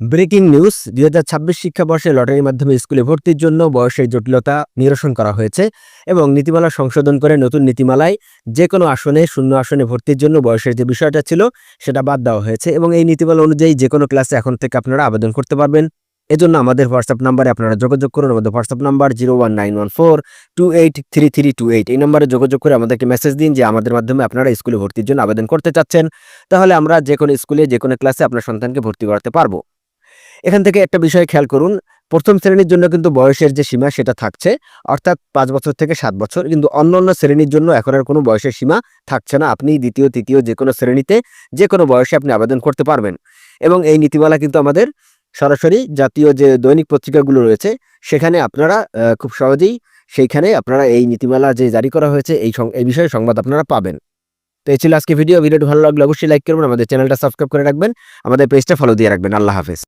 Breaking news, দুই হাজার ছাব্বিশ শিক্ষাবর্ষে লটারির মাধ্যমে স্কুলে ভর্তির জন্য বয়সের জটিলতা নিরসন করা হয়েছে এবং নীতিমালা সংশোধন করে নতুন নীতিমালায় যে কোনো আসনে, শূন্য আসনে ভর্তির জন্য বয়সের যে বিষয়টা ছিল, সেটা বাদ দেওয়া হয়েছে এবং এই নীতিমালা অনুযায়ী যে কোনো ক্লাসে এখন থেকে আপনারা আবেদন করতে পারবেন। এজন্য আমাদের হোয়াটসঅ্যাপ নাম্বারে আপনারা যোগাযোগ করুন, আমাদের WhatsApp number zero one nine one four two eight three three two eight, এই নম্বরে যোগাযোগ করে আমাদেরকে মেসেজ দিন যে আমাদের মাধ্যমে আপনারা স্কুলে ভর্তির জন্য আবেদন করতে চাচ্ছেন। তাহলে আমরা যে কোনো স্কুলে যে কোনো ক্লাসে আপনার সন্তানকে ভর্তি করাতে পারব। এখান থেকে একটা বিষয় খেয়াল করুন, প্রথম শ্রেণির জন্য কিন্তু বয়সের যে সীমা সেটা থাকছে, অর্থাৎ পাঁচ বছর থেকে সাত বছর, কিন্তু অন্য অন্য শ্রেণির জন্য এখন আর কোনো বয়সের সীমা থাকছে না। আপনি দ্বিতীয়, তৃতীয় যে কোনো শ্রেণীতে যে কোনো বয়সে আপনি আবেদন করতে পারবেন। এবং এই নীতিমালা কিন্তু আমাদের সরাসরি জাতীয় যে দৈনিক পত্রিকাগুলো রয়েছে, সেখানে আপনারা খুব সহজেই সেইখানে আপনারা এই নীতিমালা যে জারি করা হয়েছে, এই এই বিষয়ে সংবাদ আপনারা পাবেন। তো এই ছিল আজকে ভিডিও। ভিডিওটি ভালো লাগলে অবশ্যই লাইক করবেন, আমাদের চ্যানেলটা সাবস্ক্রাইব করে রাখবেন, আমাদের পেজটা ফলো দিয়ে রাখবেন। আল্লাহ হাফেজ।